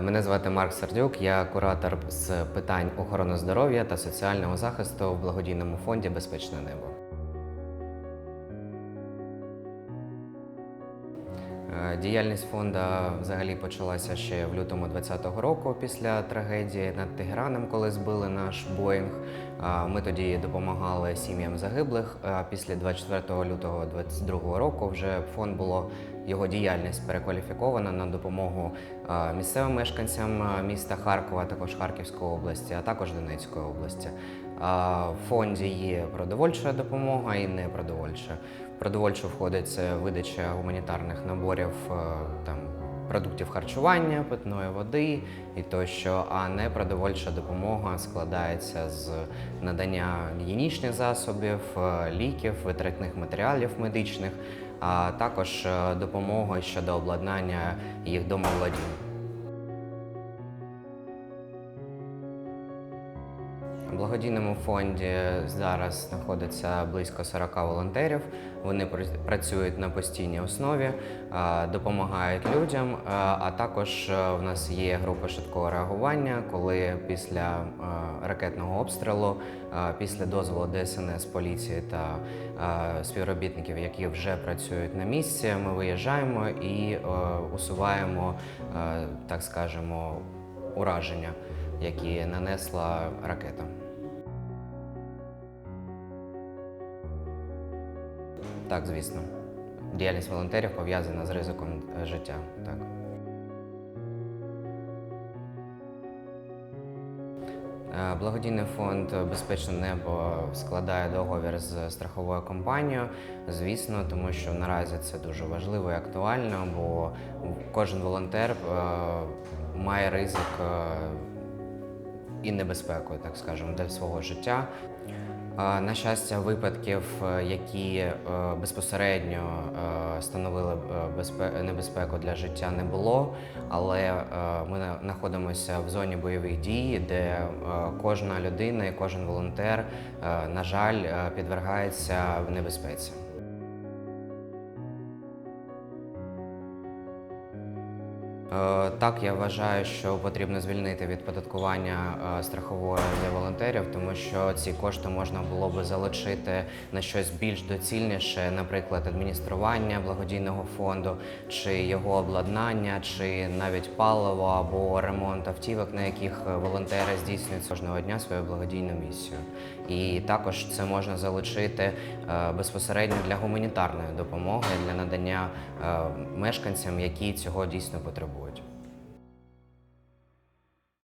Мене звати Марк Сердюк, я куратор з питань охорони здоров'я та соціального захисту в благодійному фонді Безпечне небо. Е, Діяльність фонду взагалі почалася ще в лютому 2020 року після трагедії над Тегераном, коли збили наш Боїнг. Ми тоді допомагали сім'ям загиблих. Після 24 лютого 2022 року вже фонд було його діяльність перекваліфікована на допомогу місцевим мешканцям міста Харкова, також Харківської області, а також Донецької області. В фонді є продовольча допомога і непродовольча. В Продовольчу входить видача гуманітарних наборів там продуктів харчування, питної води і тощо. А непродовольча допомога складається з надання гігієнічних засобів, е, ліків, витратних матеріалів медичних, а також допомоги допомога щодо обладнання їх домовладінь. Благодійному фонді зараз знаходиться близько 40 волонтерів. Вони пр- працюють на постійній основі, допомагають людям. а, також е, в нас є група швидкого реагування, коли після е, ракетного обстрілу, е, після дозволу ДСНС, поліції та співробітників, які вже працюють на місці, ми виїжджаємо і усуваємо, так скажемо, ураження, які нанесла ракета. Так, звісно. Діяльність волонтерів пов'язана з ризиком е, життя. Так. Е, Благодійний фонд Безпечне небо складає договір з страховою компанією. Звісно, тому що наразі це дуже важливо і актуально, бо кожен волонтер е, має ризик і небезпеку, так скажемо, для свого життя. На щастя, випадків, е, які е, безпосередньо е, становили небезпеку для життя, не було. Але ми знаходимося в зоні бойових дій, де кожна людина і кожен волонтер, на жаль, підвергається в небезпеці. Так, я вважаю, що потрібно звільнити від податкування е, страхової для волонтерів, тому що ці кошти можна було би залучити на щось більш доцільніше, наприклад, адміністрування благодійного фонду, чи його обладнання, чи навіть паливо або ремонт автівок, на яких е, волонтери здійснюють кожного дня свою благодійну місію. І також це можна залучити е, безпосередньо для гуманітарної допомоги, для надання е, мешканцям, які цього дійсно потребують. misericórdia.